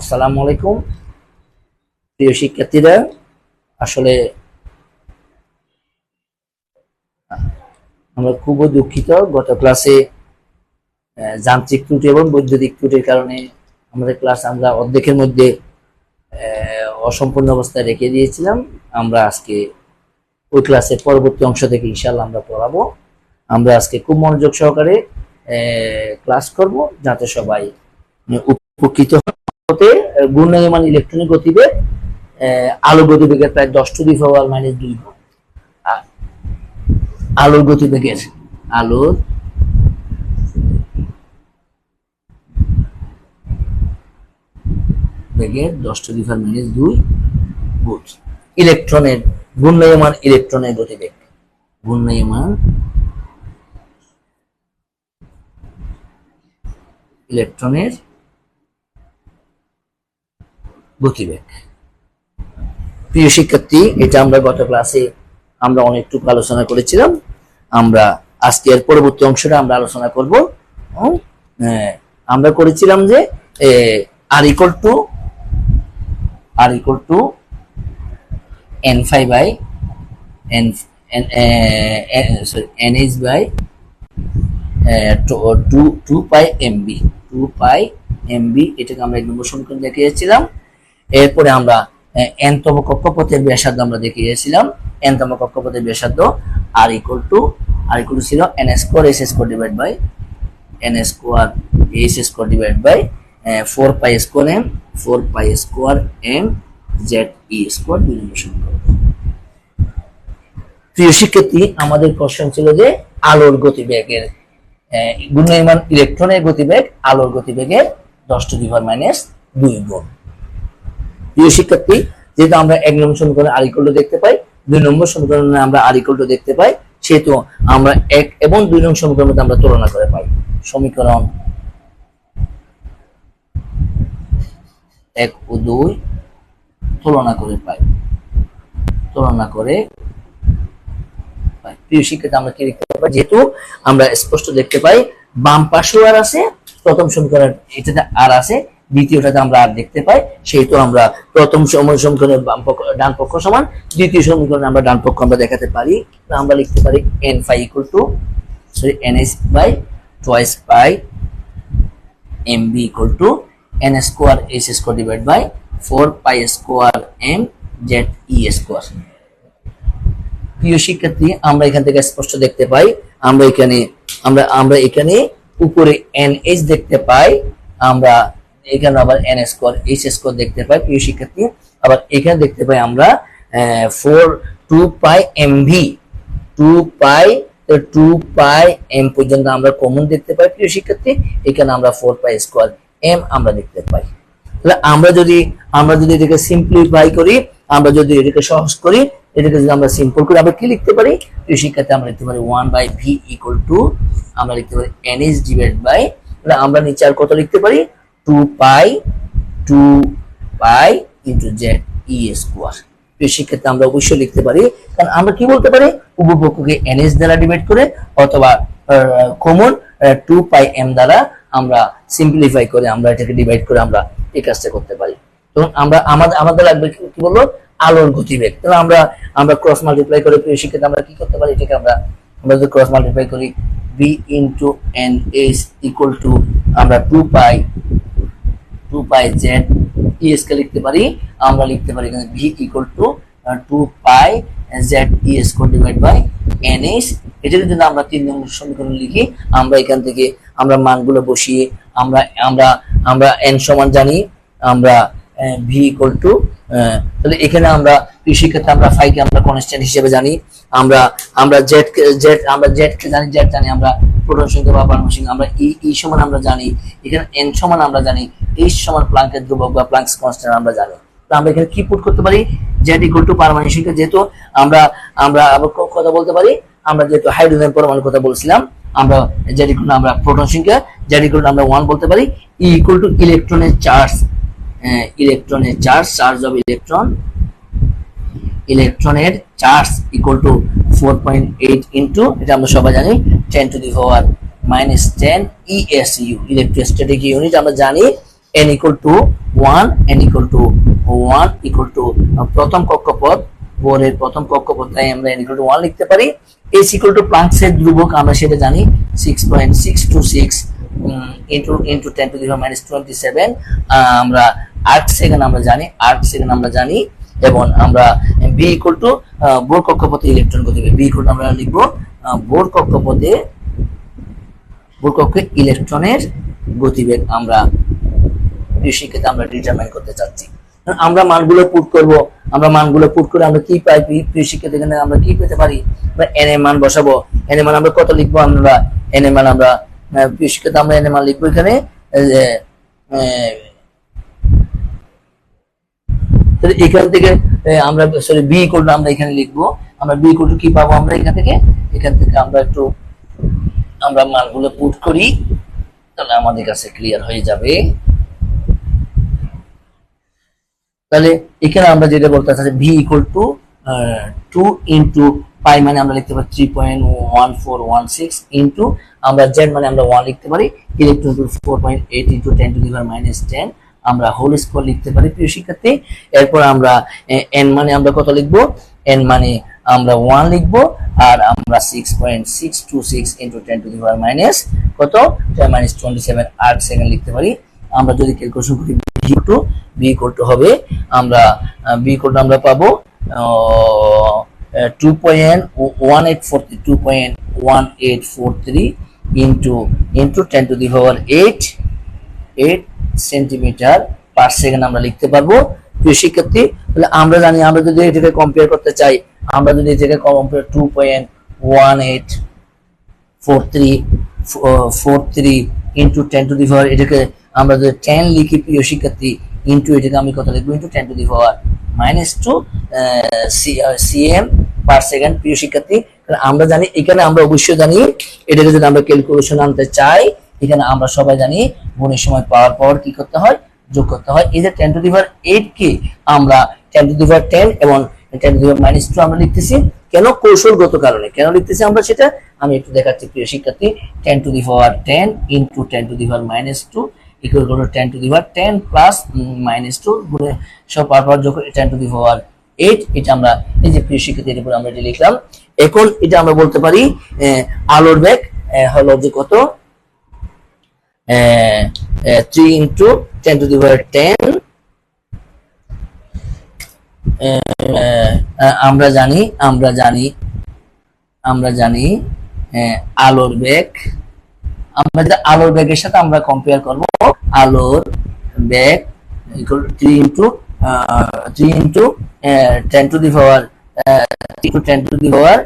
আসসালামু আলাইকুম। প্রিয় শিক্ষার্থীরা আসলে আমরা খুবই দুঃখিত। গত ক্লাসে যান্ত্রিক ত্রুটি এবং বৈদ্যুতিক ত্রুটির কারণে আমাদের ক্লাস আমরা অর্ধেকের মধ্যে অসম্পূর্ণ অবস্থায় রেখে দিয়েছিলাম। আমরা আজকে ওই ক্লাসের পরবর্তী অংশ থেকে ইনশাল্লাহ আমরা পড়াবো। আমরা আজকে খুব মনোযোগ সহকারে ক্লাস করব যাতে সবাই আহ, উপকৃত হতে ঘূর্ণায়মান ইলেকট্রনিক গতিবেগ আলো গতিবেগের প্রায় দশ টু দি পাওয়ার মাইনাস দুই আলোর গতিবেগের আলোর বেগের দশ টু দি পাওয়ার মাইনাস দুই গুণ ইলেকট্রনের ঘূর্ণায়মান ইলেকট্রনের গতিবেগ। ঘূর্ণায়মান ইলেকট্রনের গতিবেগ প্রিয় শিক্ষার্থী, এটা আমরা গত ক্লাসে আমরা অনেকটুকু আলোচনা করেছিলাম। আমরা আজকের পরবর্তী অংশটা আমরা আলোচনা করব। আমরা করেছিলাম যে R equal to R equal to N five by N sorry N H by two two pi M B two pi M B এটাকে আমরা এক নম্বর সমীকরণ দেখিয়েছিলাম। এরপরে আমরা এনতম কক্ষপথের ব্যাসার্ধ আমরা দেখিয়েছিলাম এনতম কক্ষপথের ব্যাসার্ধ R equal to R equal to ছিল N square S square divide by N square S square divide by four pi square M four pi square M Z E square দুই নম্বর সমীকরণ। প্রিয় শিক্ষার্থী, আমাদের কোশ্চেন ছিল যে আলোর গতিবেগের ঘূর্ণায়মান ইলেকট্রনের গতিবেগ আলোর গতিবেগের দশ টু দি পাওয়ার মাইনাস দুই গুণ। প্রিয় শিক্ষার্থী, যেহেতু আমরা এক নম্বর সমীকরণে আর ইকুয়াল টু দেখতে পাই, দুই নম্বর সমীকরণে আমরা আর ইকুয়াল টু দেখতে পাই, সেহেতু আমরা এক এবং দুই নম্বর সমীকরণের আমরা তুলনা করে পাই। সমীকরণ এক ও দুই তুলনা করে পাই। তুলনা করে প্রিয় শিক্ষার্থী, আমরা কি দেখতে পাই? যেহেতু আমরা স্পষ্ট দেখতে পাই, বাম পাশেও আর আছে, প্রথম সমীকরণ এটাতে আর আছে দ্বিতীয়টাতে আমরা আর দেখতে পাই, সেহেতু আমরা প্রথম সময় সমীকরণের বাম পক্ষ ডান পক্ষ সমান, দ্বিতীয় সমীকরণে আমরা ডান পক্ষ আমরা দেখাতে পারি আমরা লিখতে পারি N phi equal to sorry N S by twice pi M B equal to N square S square divide by four pi square M Z E square প্রিয় শিক্ষার্থী, আমরা এখান থেকে স্পষ্ট দেখতে পাই, আমরা এখানে, আমরা আমরা এখানে উপরে এন এইচ দেখতে পাই, আমরা এখানে আবার এন স্কোয়ার এইচ স্কোয়ার দেখতে পাই, প্রিয় শিক্ষার্থী। আবার এখানে দেখতে পাই আমরা four two pi M V two pi two pi M পর্যন্ত আমরা কমন দেখতে পাই, প্রিয় শিক্ষার্থী। এখানে আমরা ফোর পাই স্কোয়ার এম আমরা দেখতে পাই। তাহলে আমরা যদি আমরা যদি এটাকে সিম্পলিফাই করি, আমরা যদি এটাকে সহজ করি, এটাকে যদি আমরা সিম্পল করি, আমরা কি লিখতে পারি? প্রিয় শিক্ষার্থী, আমরা লিখতে পারি one by V equal to আমরা লিখতে পারি এন এইচ ডিভাইড বাই আমরা নিচে আর কত লিখতে পারি? Two pi two pi into Z E square প্রিয় শিক্ষার্থী আমরা অবশ্যই লিখতে পারি, কারণ আমরা কি বলতে পারি? উপপক্ষকে এন এইচ দ্বারা ডিভাইড করে অথবা কমন টু পাই এম দ্বারা আমরা সিম্পলিফাই করে আমরা এটাকে ডিভাইড করে আমরা এই কাজটা করতে পারি। তখন আমরা, আমাদের আমাদের লাগবে কি বলব আলোর গতিবেগ। তাহলে আমরা আমরা ক্রস মাল্টিপ্লাই করে প্রিয় শিক্ষার্থী আমরা কি করতে পারি? এটাকে আমরা আমরা যদি ক্রস মাল্টিপ্লাই করি B into N H equal to আমরা two pi two pi Z ইএসকে লিখতে পারি, আমরা লিখতে পারি এখানে V equal to two pi Z E S code divide by N H এটা যদি আমরা তিন নম্বর সমীকরণ লিখি, আমরা এখান থেকে আমরা মানগুলো বসিয়ে আমরা আমরা আমরা এন সমান জানি, আমরা ভি ইকুয়াল টু তাহলে এখানে আমরা কৃষিক্ষেত্রে আমরা ফাইকে আমরা কনস্ট্যান্ট হিসেবে জানি। আমরা আমরা জেড জেড আমরা জানি জেড জানি, আমরা প্রোটন সংখ্যা বা সংখ্যা, আমরা ই ই সমান আমরা জানি, এখানে এন সমান আমরা জানি এইচ সমান প্লাঙ্কের ধ্রুবক বা প্লাঙ্কস কনস্ট্যান্ট আমরা জানি। তো আমরা এখানে কি পুট করতে পারি? জেড ইকুয়াল টু পারমাণবিক সংখ্যা যেহেতু আমরা আমরা আবার কথা বলতে পারি, আমরা যেহেতু হাইড্রোজেন পরমাণুর কথা বলছিলাম, আমরা জেড ইকুয়াল আমরা প্রোটন সংখ্যা জেড ইকুয়াল আমরা ওয়ান বলতে পারি ই ইকুয়াল টু ইলেকট্রনের চার্জ ইলেকট্রনের চার্জ চার্জ অফ ইলেকট্রন ইলেকট্রনের charge equal to four point eight into এটা আমরা সবাই জানি ten to the power minus ten E S U electrostatic unit আমরা জানি N equal to one N equal to one equal to প্রথম কক্ষপথ, বোরের প্রথম কক্ষপথ তাই আমরা এন ইকুয়াল টু ওয়ান লিখতে পারি। এস ইকুয়াল টু প্লাঙ্কসের ধ্রুবক, আমরা সেটা জানি six point six two six into into ten to the minus twenty seven আমরা আট সেকেন্ড আমরা জানি, আট সেকেন্ড আমরা জানি, এবং আমরা বি ইকুয়াল টু বোর কক্ষপথে ইলেকট্রন গতিবেগ বি ইকুয়াল আমরা লিখব বোর কক্ষপথে, বোর কক্ষে ইলেকট্রনের গতিবেগ আমরা শিক্ষাতে আমরা ডিটারমাইন করতে চাচ্ছি। আমরা মানগুলো পুট করব, আমরা মানগুলো পুট করে আমরা কি পাই প্রিয় এখানে আমরা কি পেতে পারি? আমরা এন এর মান বসাবো এন এর মান আমরা কত লিখব আমরা? এন এর মান আমরা প্রিয় আমরা এন এর মান লিখব এখানে তাহলে এখান থেকে আমরা সরি বি ইকুয়াল আমরা এখানে লিখব। আমরা বি ইকুয়াল কি পাবো আমরা এখান থেকে? এখান থেকে আমরা একটু, আমরা মানগুলো পুট করি, তাহলে আমাদের কাছে ক্লিয়ার হয়ে যাবে। তাহলে এখানে আমরা যেটা বলতে চাচ্ছি V equal to two into pi মানে আমরা লিখতে পারি three point one four one six into আমরা জেড মানে আমরা ওয়ান লিখতে পারি electron two four point eight into ten to the power minus ten আমরা হোল স্কোয়ার লিখতে পারি প্রিয় শিক্ষার্থী। এরপর আমরা এন মানে আমরা কত লিখব? এন মানে আমরা ওয়ান লিখব আর আমরা six point six two six ten to the power minus কত? টেন মাইনাস টোয়েন্টি সেভেন আট সেকেন্ড লিখতে পারি। আমরা যদি ক্যালকুলেশন করি বি টু বি টু হবে। আমরা বি ইকুয়াল আমরা পাবো two point one eight four two point one eight four three into into ten to the power eight eight centimetre per second আমরা লিখতে পারব। প্রিয় শিক্ষার্থী, তাহলে আমরা জানি, আমরা যদি এটাকে কম্পেয়ার করতে চাই, আমরা যদি এটাকে compare two point one eight four three four three into ten to the power এটাকে আমরা যদি টেন লিখি, প্রিয় শিক্ষার্থী ইন্টু এটাকে আমি কত লিখব? Into ten to the power minus two C M per second প্রিয় শিক্ষার্থী। আমরা জানি, এখানে আমরা অবশ্যই জানি, এটাকে যদি আমরা ক্যালকুলেশন আনতে চাই এখানে আমরা সবাই জানি গুণের সময় পাওয়ার পাওয়ার কি করতে হয়? যোগ করতে হয়। এই যে ten to the power eight কে আমরা ten to the power ten এবং ten to the power minus two আমরা লিখতেছি। কেন? কৌশলগত কারণে। কেন লিখতেছি আমরা সেটা? আমি একটু দেখাচ্ছি, প্রিয় শিক্ষার্থী। Ten to the power ten into ten to the power minus two equal to ten to the power ten plus minus two গুণে সব পাওয়ার পাওয়ার যোগ ten to the power eight এটা আমরা, এই যে প্রিয় শিক্ষার্থী, এর উপর আমরা এটা লিখলাম। এখন এটা আমরা বলতে পারি, আলোর বেগ হলো যে কত? Three into ten to the power ten আমরা জানি আমরা জানি আমরা জানি আহ, আলোর বেগ। আমরা যে আলোর বেগের সাথে আমরা কম্পেয়ার করব আলোর বেগ three into three into ten to the power two ten to the power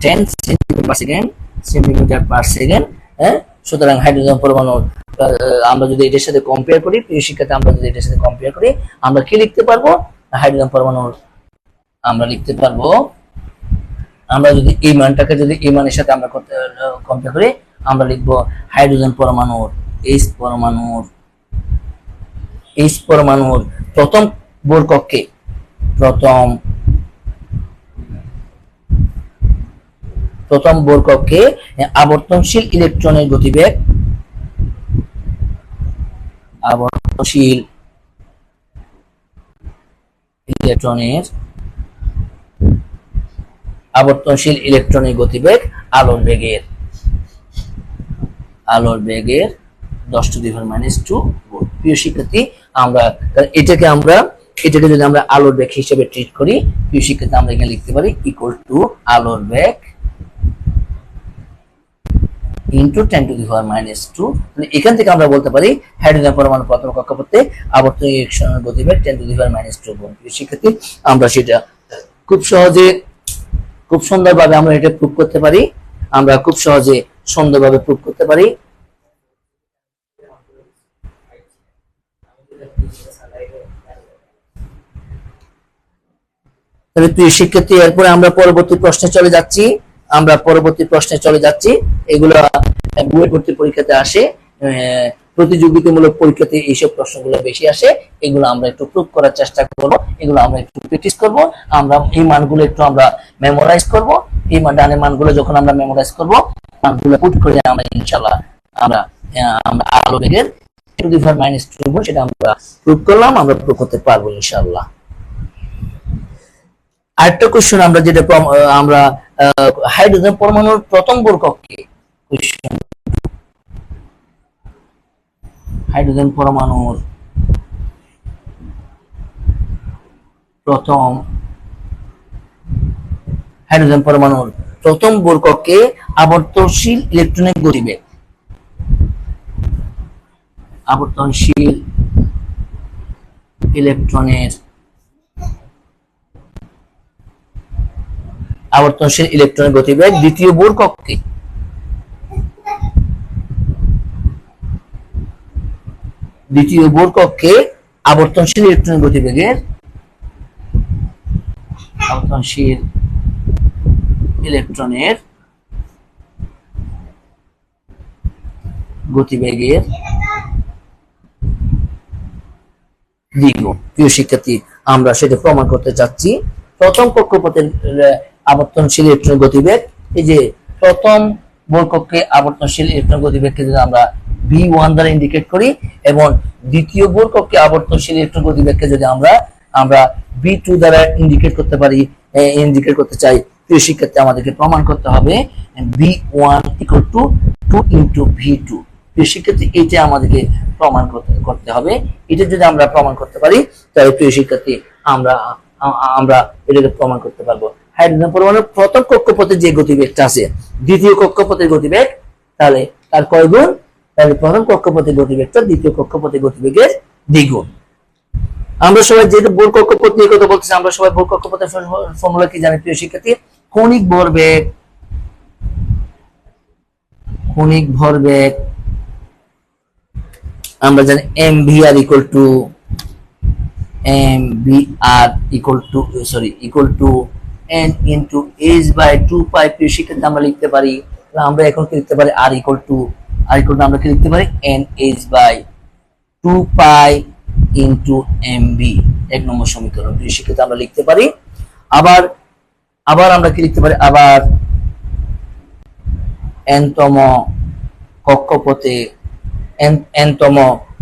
ten centimetre per second centimetre per second হ্যাঁ সুতরাং হাইড্রোজেন পরমাণু আমরা যদি এটার সাথে কম্পেয়ার করি, প্রিয় শিক্ষাতে আমরা যদি এটার সাথে কম্পেয়ার করি, আমরা কি লিখতে পারব? হাইড্রোজেন পরমাণুর আমরা লিখতে পারব, আমরা যদি এই মানটাকে যদি এই মানের সাথে আমরা কম্পেয়ার করি, আমরা লিখব হাইড্রোজেন পরমাণুর এইচ পরমাণুর এইচ পরমাণুর প্রথম বোর কক্ষে প্রথম প্রথম বোর কক্ষে আবর্তনশীল ইলেকট্রনের গতিবেগ, আবর্তনশীল ইলেকট্রনের আবর্তনশীল ইলেকট্রনের গতিবেগ আলোর বেগের আলোর বেগের দশ to the power minus two প্রিয় শিক্ষার্থী, আমরা এটাকে আমরা, এটাকে যদি আমরা আলোর বেগ হিসেবে ট্রিট করি, প্রিয় শিক্ষার্থী, আমরা এখানে লিখতে পারি ইকুয়াল টু আলোর বেগ into ten to the power minus two এখান থেকে আমরা বলতে পারি হাইড্রোজেন পরমাণু প্রথম কক্ষপথে আবর্তন ইলেকট্রনের গতিবেগ ten to the power minus two শিক্ষার্থী আমরা সেটা খুব সহজে, খুব সুন্দরভাবে আমরা এটা প্রুভ করতে পারি। আমরা খুব সহজে সুন্দরভাবে প্রুভ করতে পারি। তাহলে প্রিয় শিক্ষার্থী, এরপরে আমরা পরবর্তী প্রশ্নে চলে যাচ্ছি। আমরা পরবর্তী প্রশ্নে চলে যাচ্ছি। এগুলো বুয়েট ভর্তি পরীক্ষাতে আসে প্রতিযোগিতামূলক পরীক্ষাতে এইসব প্রশ্নগুলো বেশি আসে। এগুলো আমরা একটু প্রুভ করার চেষ্টা করব, এগুলো আমরা একটু প্র্যাকটিস করব। আমরা এই মানগুলো একটু আমরা মেমোরাইজ করব। এই ডানের মানগুলো যখন আমরা মেমোরাইজ করব, মানগুলো পুট করে আমরা ইনশাল্লাহ আমরা আমরা আলো বেগের to the power minus two সেটা আমরা প্রুভ করলাম, আমরা প্রুভ করতে পারব ইনশাআল্লাহ। আরেকটা কোশ্চেন আমরা যেটা আমরা হাইড্রোজেন পরমাণুর প্রথম বোর কক্ষে কোশ্চেন হাইড্রোজেন পরমাণুর প্রথম হাইড্রোজেন পরমাণুর প্রথম বোর কক্ষে আবর্তনশীল ইলেকট্রনিক গতিবেগ। আবর্তনশীল ইলেকট্রনের আবর্তনশীল ইলেকট্রনের গতিবেগ দ্বিতীয় বোর কক্ষে। দ্বিতীয় বোর কক্ষে আবর্তনশীল ইলেকট্রনের গতিবেগের আবর্তনশীল ইলেকট্রনের গতিবেগের দ্বিগুণ। প্রিয় শিক্ষার্থী, আমরা সেটা প্রমাণ করতে চাচ্ছি। প্রথম কক্ষপথের আবর্তনশীল ইলেকট্রন গতিবেগ। এই যে প্রথম বোর কক্ষে আবর্তনশীল ইলেকট্রন গতিবেগকে যদি আমরা বি ওয়ান দ্বারা ইন্ডিকেট করি এবং দ্বিতীয় বোর কক্ষে আবর্তনশীল ইলেকট্রন গতিবেগকে যদি আমরা আমরা বি টু দ্বারা ইন্ডিকেট করতে পারি ইন্ডিকেট করতে চাই প্রিয় শিক্ষার্থী আমাদেরকে প্রমাণ করতে হবে B one equal to two into V two প্রিয় শিক্ষার্থী এইটা আমাদেরকে প্রমাণ করতে হবে। এটা যদি আমরা প্রমাণ করতে পারি, তাহলে প্রিয় শিক্ষার্থী আমরা আমরা এটাকে প্রমাণ করতে পারব। হাইড্রোজেন পরমাণুর প্রথম কক্ষপথে যে গতিবেগটা আছে, দ্বিতীয় কক্ষপথের গতিবেগ, তাহলে তার কয় গুণ? তাহলে প্রথম কক্ষপথের গতিবেগটা দ্বিতীয় কক্ষপথের গতিবেগের দ্বিগুণ। আমরা সবাই যেহেতু বোর কক্ষপথ নিয়ে কথা বলতেছি, আমরা সবাই বোর কক্ষপথের ফর্মুলা কি জানি, প্রিয় শিক্ষার্থী? কণিক ভরবেগ কণিক ভরবেগ আমরা জানি M V R equal to M V R equal to sorry equal to N into H by two pi প্রিয় শিক্ষার্থী আমরা লিখতে পারি আমরা এখন কি লিখতে পারি? R equal to R equal to আমরা কি লিখতে পারি? N H by two pi into M B এক নম্বর সমীকরণ শিক্ষার্থী আমরা লিখতে পারি। আবার আবার আমরা কি লিখতে পারি? আবার এনতম কক্ষপথে এন- এনতম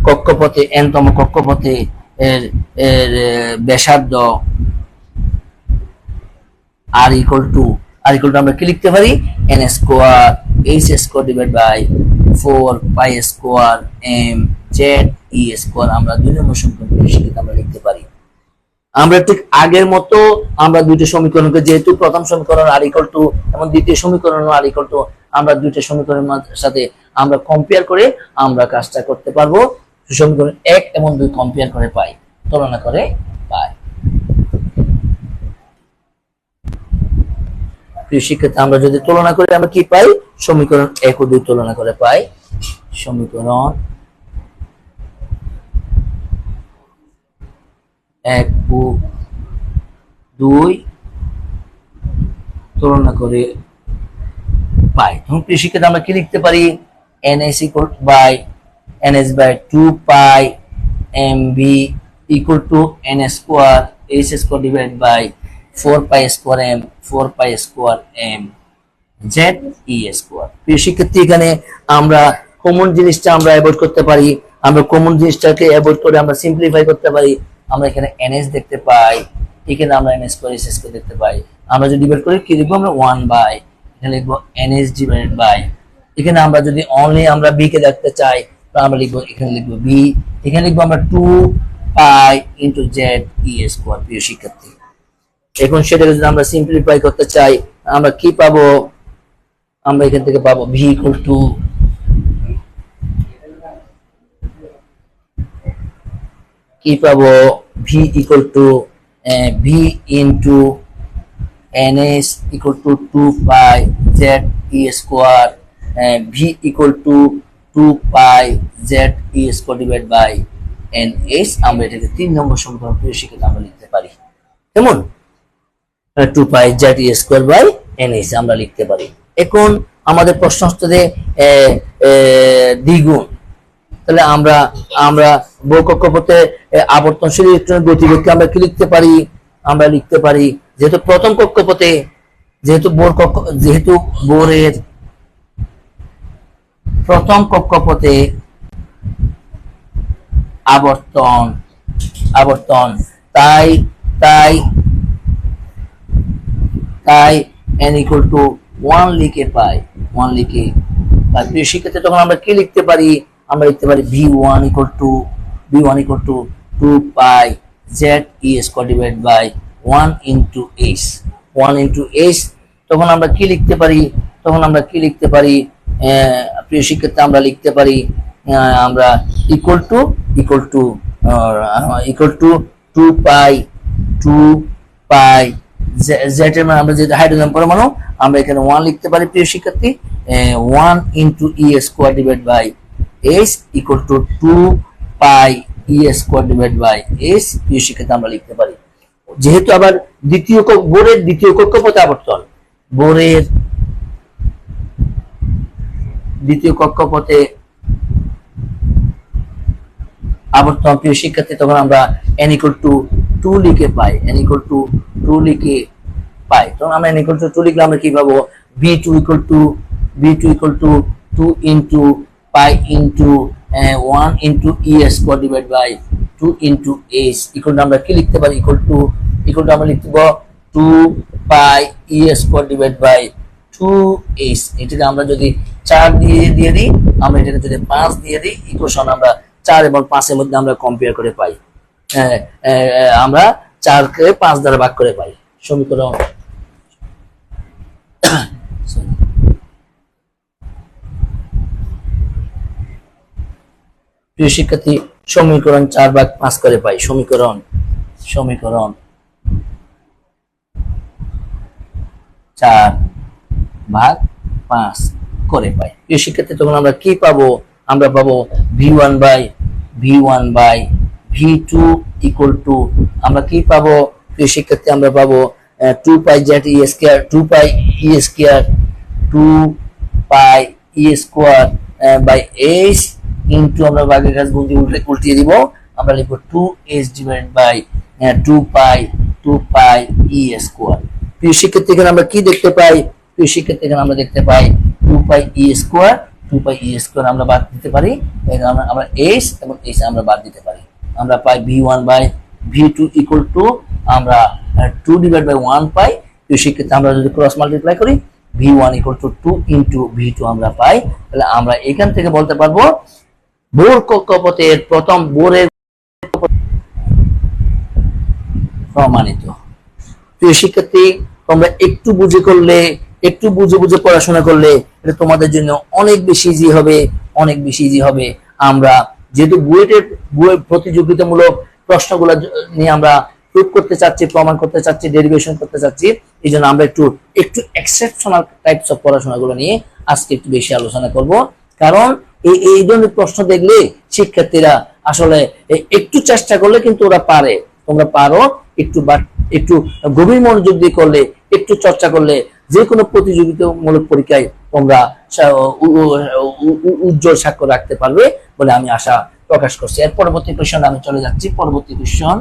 কক্ষপথে এনতম কক্ষপথে এর এর ব্যাসার্ধ R equal to R equal to আমরা কি লিখতে পারি? N square H square divide by four pi square M Z E square আমরা দুই নম্বর সমীকরণ শিক্ষিত আমরা লিখতে পারি। আমরা ঠিক আগের মতো আমরা দুইটা সমীকরণকে যেহেতু প্রথম সমীকরণ আর ইকুয়াল টু এবং দ্বিতীয় সমীকরণ আর ইকুয়াল টু আমরা দুইটা সমীকরণের সাথে আমরা কম্পেয়ার করে আমরা কাজটা করতে পারব। সমীকরণ এক এবং দুই কম্পেয়ার করে পাই। তুলনা করে পাই প্রিয় শিক্ষার্থী, আমরা যদি তুলনা করি, আমরা কি পাই? সমীকরণ এক ও দুই তুলনা করে পাই। সমীকরণ এক ও দুই তুলনা করে পাই। তখন প্রিয় শিক্ষার্থী, আমরা কি লিখতে পারি? NS equal by NS by two pi M B equal to N square H square divide by four pi square M four pi square M Z E square প্রিয় শিক্ষার্থী, এখানে আমরা কমন জিনিসটা আমরা অ্যাভয়েড করতে পারি। আমরা কমন জিনিসটাকে অ্যাভয়েড করে আমরা সিম্পলিফাই করতে পারি। আমরা এখানে এনএস দেখতে পাই। এখানে আমরা এনএস করে এস করে দেখতে পাই। আমরা যদি ডিভাইড করি কি লিখব আমরা ওয়ান বাই এখানে লিখব এনএস ডিভাইডেড বাই এখানে আমরা যদি অনলি আমরা বি কে দেখতে চাই আমরা লিখব, এখানে লিখব বি এখানে লিখব আমরা two pi into Z E square প্রিয় শিক্ষার্থী। এখন সেটাকে যদি আমরা সিম্পলিফাই করতে চাই, আমরা কি পাবো? আমরা এখান থেকে পাবো ভি ইকুয়াল টু কি পাবো? V equal to V into N S equal to two pi Z E square V equal to two pi Z E square divide by N S আমরা এটাকে তিন নম্বর সমীকরণ প্রিয় শিক্ষিত আমরা লিখতে পারি। কেমন? Two pi E square by N S আমরা লিখতে পারি। এখন আমাদের প্রশ্ন হচ্ছে যে দ্বিগুণ। তাহলে আমরা আমরা এ, আবর্তনশীল ইলেকট্রনের গতিবেগকে আমরা কি লিখতে পারি? আমরা লিখতে পারি যেহেতু প্রথম কক্ষপথে যেহেতু বোর কক্ষ যেহেতু বোরের প্রথম কক্ষপথে আবর্তন আবর্তন তাই তাই তাই n ইকুয়াল টু ওয়ান লিখে পাই ওয়ান লিখে পাই। প্রিয় শিক্ষার্থী, তখন আমরা কি লিখতে পারি? আমরা লিখতে পারি V one equal to V one equal to two pi Z E square divide by one into H one into H তখন আমরা কি লিখতে পারি? তখন আমরা কি লিখতে পারি? প্রিয় শিক্ষার্থী, আমরা লিখতে পারি আমরা equal to equal to equal to two pi two pi Z এর মানে আমরা যেহেতু হাইড্রোজেন পরমাণু, আমরা এখানে ওয়ান লিখতে পারি, প্রিয় শিক্ষার্থী। One into E square divide by H equal to two pi E square divide by H প্রিয় শিক্ষার্থী, আমরা লিখতে পারি। যেহেতু আবার দ্বিতীয় বোরের দ্বিতীয় কক্ষপথে আবর্তন, বোরের দ্বিতীয় কক্ষপথে আবর্তন, প্রিয় শিক্ষার্থী, তখন আমরা এন ইকুয়াল টু টু লিখে পাই। এন ইকুয়াল টু টু লিখে পাই। তখন আমরা ইকুয়াল টু টু লিখলে আমরা কি পাবো? B two equal to B two equal to two into pi into one into E square divide by two into H equal to আমরা কি লিখতে পারি? ইকুয়াল টু ইকুয়াল টু আমরা লিখতে two pi E square divide by two H এটাকে আমরা যদি চার দিয়ে দিয়ে দিই আমরা এটাকে যদি পাঁচ দিয়ে দিই ইকুয়েশন আমরা চার এবং পাঁচের মধ্যে আমরা কম্পেয়ার করে পাই। আহ, আমরা চারকে পাঁচ দ্বারা ভাগ করে পাই। সমীকরণ. প্রিয় শিক্ষার্থী, সমীকরণ চার ভাগ পাঁচ করে পাই। সমীকরণ সমীকরণ চার ভাগ পাঁচ করে পাই। প্রিয় শিক্ষার্থী, তখন আমরা কি পাবো? আমরা পাবো V one by V one by V two equal to আমরা কি পাবো? প্রিয় শিক্ষার্থী, আমরা পাবো two pi Z E square two pi E square two pi E square by H into আমরা বাগের কাজ গুণ দিয়ে উল্টে উল্টিয়ে দিব। আমরা লিখব two H divide by two pi two pi E square প্রিয় শিক্ষার্থী, এখানে আমরা কি দেখতে পাই? প্রিয় শিক্ষার্থী, এখানে আমরা দেখতে পাই two pi E square two pi E square আমরা বাদ দিতে পারি। আমরা এইচ এবং এইচ আমরা বাদ দিতে পারি। আমরা পাই V one by V two equal to আমরা টু ডিভাইড বাই ওয়ান পাই প্রিয় শিক্ষার্থী আমরা যদি ক্রস মাল্টিপ্লাই করি V one equal to two into V two আমরা পাই। তাহলে আমরা এখান থেকে বলতে পারব বোর কক্ষপথের প্রথম বোরের প্রমাণিত। প্রিয় শিক্ষার্থী, তোমরা একটু বুঝে করলে, একটু বুঝে বুঝে পড়াশোনা করলে, এটা তোমাদের জন্য অনেক বেশি ইজি হবে, অনেক বেশি ইজি হবে। আমরা যেহেতু বুয়েটের বুয়েট প্রতিযোগিতামূলক প্রশ্নগুলো নিয়ে আমরা প্রুভ করতে চাচ্ছি, প্রমাণ করতে চাচ্ছি ডেরিভেশন করতে চাচ্ছি, এই জন্য আমরা একটু একটু এক্সেপশনাল টাইপস অফ পড়াশোনাগুলো নিয়ে আজকে একটু বেশি আলোচনা করব। কারণ এই এই ধরনের প্রশ্ন দেখলে শিক্ষার্থীরা আসলে একটু চেষ্টা করলে কিন্তু ওরা পারে। তোমরা পারো, একটু বা- একটু গভীর মনোযোগ দিয়ে করলে, একটু চর্চা করলে যে কোনো প্রতিযোগিতামূলক পরীক্ষায় তোমরা উজ্জ্বল সাক্ষ্য রাখতে পারবে। বলে আমি আশা প্রকাশ করছি। এর পরবর্তী কোয়েশন আমি চলে যাচ্ছি। পরবর্তী কোয়েশন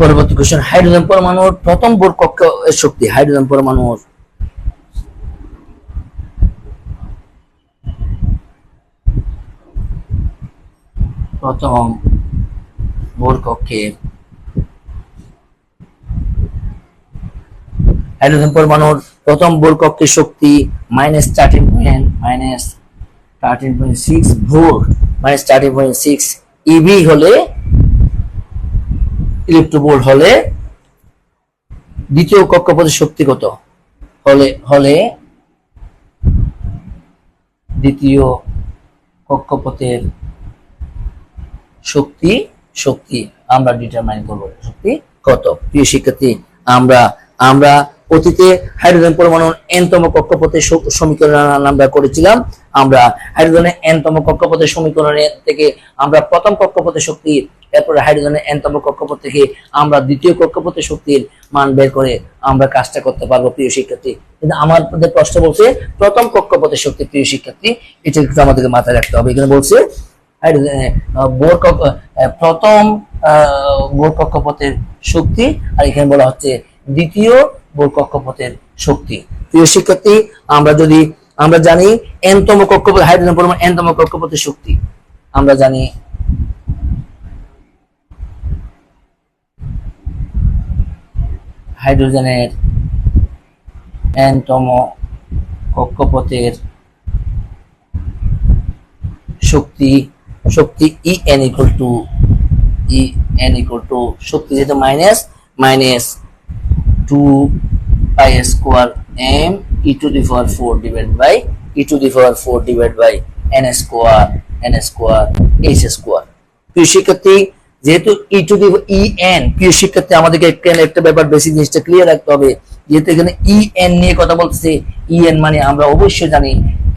পরবর্তী কোয়েশন হাইড্রোজেন পরমাণুর প্রথম বোর কক্ষ শক্তি হাইড্রোজেন পরমাণুর। প্রথম বোর কক্ষের হাইড্রোজেন পরমাণুর প্রথম বোর কক্ষের শক্তি minus thirteen point minus thirteen point six volt minus thirteen point six eV হলে হলে, দ্বিতীয় কক্ষপথের শক্তি কত? হলে হলে দ্বিতীয় কক্ষপথের শক্তি শক্তি আমরা ডিটারমাইন করব শক্তি কত? প্রিয় শিক্ষার্থী, আমরা আমরা অতীতে হাইড্রোজেন পরমাণুর এনতম কক্ষপথের স- সমীকরণ আমরা করেছিলাম। আমরা হাইড্রোজেনের এনতম কক্ষপথের সমীকরণের থেকে আমরা প্রথম কক্ষপথের শক্তি এরপরে হাইড্রোজেনের এনতম কক্ষপথ থেকে আমরা দ্বিতীয় কক্ষপথের শক্তির মান বের করে আমরা কাজটা করতে পারব, প্রিয় শিক্ষার্থী। কিন্তু আমাদের প্রশ্ন বলছে, প্রথম কক্ষপথের শক্তি, প্রিয় শিক্ষার্থী, এটা একটু আমাদেরকে মাথায় রাখতে হবে। এখানে বলছে প্রথম বোর কক্ষপথের শক্তি, আর এখানে বলা হচ্ছে দ্বিতীয় বোর কক্ষপথের শক্তি। প্রিয় শিক্ষার্থী, আমরা যদি, আমরা জানি এনতম কক্ষপথ হাইড্রোজেন পরমাণু এনতম কক্ষপথের শক্তি। আমরা জানি হাইড্রোজেনের এনতম কক্ষপথের শক্তি শক্তি E N equal to E N equal to শক্তি যেহেতু minus minus two pi square M E to the power four divide by E to the power four divide by N square N square H square প্রিয় শিক্ষার্থী, যেহেতু ই to the E N প্রিয় শিক্ষার্থী, আমাদেরকে এখানে একটা ব্যাপার বেশি জিনিসটা ক্লিয়ার রাখতে হবে। যেহেতু এখানে ই এন নিয়ে কথা বলতেছে ই এন মানে আমরা অবশ্যই জানি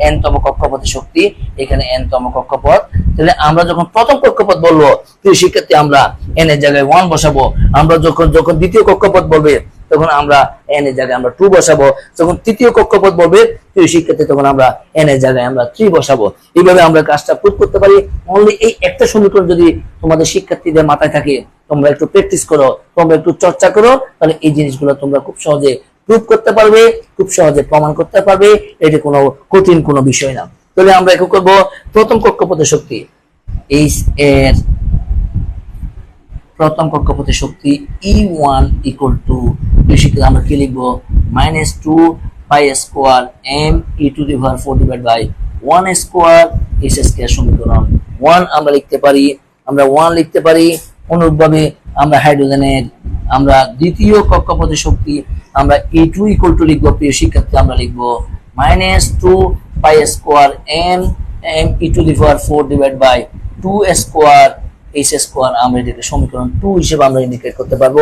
এন তম কক্ষপথের শক্তি, এখানে এন তম কক্ষপথ। তাহলে আমরা যখন প্রথম কক্ষপথ বলব, প্রিয় শিক্ষার্থী, আমরা এন এর জায়গায় ওয়ান বসাবো। আমরা যখন যখন দ্বিতীয় কক্ষপথ বলবে, তখন আমরা এন এর জায়গায় আমরা টু বসাবো। যখন তৃতীয় কক্ষপথ বলবে, প্রিয় শিক্ষার্থী, তখন আমরা এন এর জায়গায় আমরা থ্রি বসাবো। এইভাবে আমরা কাজটা প্রুভ করতে পারি। অনলি এই একটা সমীকরণ যদি তোমাদের শিক্ষার্থীদের মাথায় থাকে, তোমরা একটু প্র্যাকটিস করো, তোমরা একটু চর্চা করো, তাহলে এই জিনিসগুলো তোমরা খুব সহজে প্রুভ করতে পারবে, খুব সহজে প্রমাণ করতে পারবে। এটি কোনো কঠিন কোনো বিষয় না। তাহলে আমরা এখন করব প্রথম কক্ষপথের শক্তি এইচ এর প্রথম কক্ষপথের শক্তি E one equal to basically আমরা কি লিখব? Minus two pi square M E to the power four divide by one square S square সমীকরণ। ওয়ান আমরা লিখতে পারি, আমরা ওয়ান লিখতে পারি, অনুরূপভাবে আমরা হাইড্রোজেনের আমরা দ্বিতীয় কক্ষপথের শক্তি, আমরা ই টু ইকুয়াল টু লিখব, প্রিয় শিক্ষার্থী, আমরা লিখব minus two pi square M M E to the power four divide by two square H S square আমরা এটাকে সমীকরণ টু হিসেবে আমরা ইন্ডিকেট করতে পারব।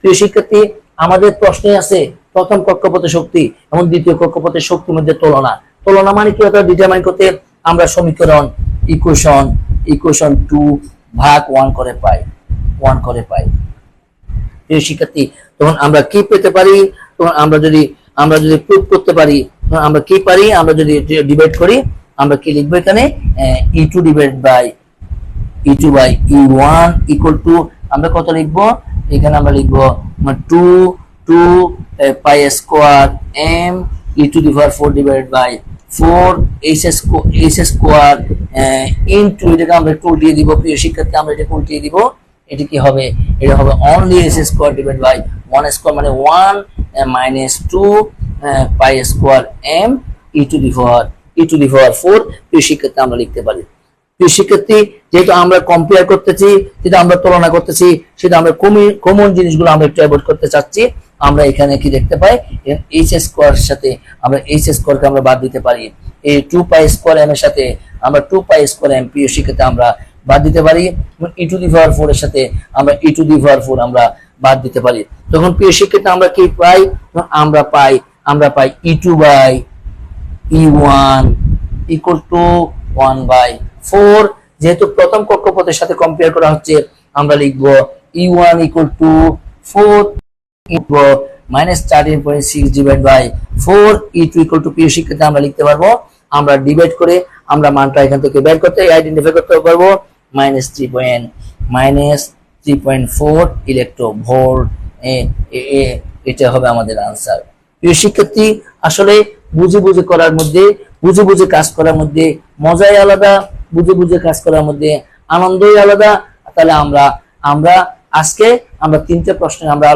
প্রিয় শিক্ষার্থী, আমাদের প্রশ্নে আছে, প্রথম কক্ষপথের শক্তি এবং দ্বিতীয় কক্ষপথের শক্তির মধ্যে তুলনা। তুলনা মানে কি হতে ডিটারমাইন করতে আমরা সমীকরণ ইকুয়েশন ইকুয়েশন টু ভাগ ওয়ান করে পাই ওয়ান করে পাই। প্রিয় শিক্ষার্থী, তখন আমরা কি পেতে পারি? তখন আমরা যদি আমরা যদি প্রুভ করতে পারি আমরা কি পারি? আমরা যদি ডিভাইড করি, আমরা কি লিখব এখানে? E two divide by E two by E one equal to আমরা কত লিখব? এখানে আমরা লিখব two two pi square M E to the power four divide by four H H square into এটাকে আমরা একটু উল্টিয়ে দিব, প্রিয় শিক্ষার্থী, আমরা এটাকে উল্টিয়ে দিব। এটা কি হবে? এটা হবে only S square divide by one square মানে one minus two pi square M E to the power E to the power four প্রিয় শিক্ষার্থী, আমরা লিখতে পারি। প্রিয় শিক্ষার্থী যেহেতু আমরা কম্পেয়ার করতেছি যেটা আমরা তুলনা করতেছি সেটা আমরা কমন জিনিসগুলো আমরা একটু অ্যাভয়েড করতে চাচ্ছি, আমরা এখানে কি দেখতে পাই? এইচ স্কোয়ার সাথে আমরা এইচ স্কোয়ারকে আমরা বাদ দিতে পারি। এই টু পাই স্কোয়ার এম এর সাথে আমরা টু পাই স্কোয়ার এম প্রিয় শিক্ষার্থী আমরা বাদ দিতে পারি ই টু দি পাওয়ার ফোর এর সাথে আমরা ই টু দি পাওয়ার ফোর আমরা বাদ দিতে পারি। তখন প্রিয় শিক্ষার্থী আমরা কি পাই? আমরা পাই আমরা পাই E two by E one equal to one by four যেহেতু প্রথম কক্ষপথের সাথে কম্পেয়ার করা হচ্ছে, আমরা লিখব E one equal to four minus thirteen point six divide by four E two equal to প্রিয় শিক্ষার্থী, আমরা লিখতে পারব। আমরা ডিভাইড করে আমরা মানটা এখান থেকে বের করতে আইডেন্টিফাই করতে পারব। Minus three point minus three point four electro volt এটা হবে আমাদের আনসার প্রিয় শিক্ষার্থী, আসলে বুঝে বুঝে করার মধ্যে, বুঝে বুঝে কাজ করার মধ্যে মজাই আলাদা। বুঝে বুঝে কাজ করার মধ্যে আনন্দই আলাদা। তাহলে আমরা আমরা আজকে আমরা তিনটে প্রশ্নে আমরা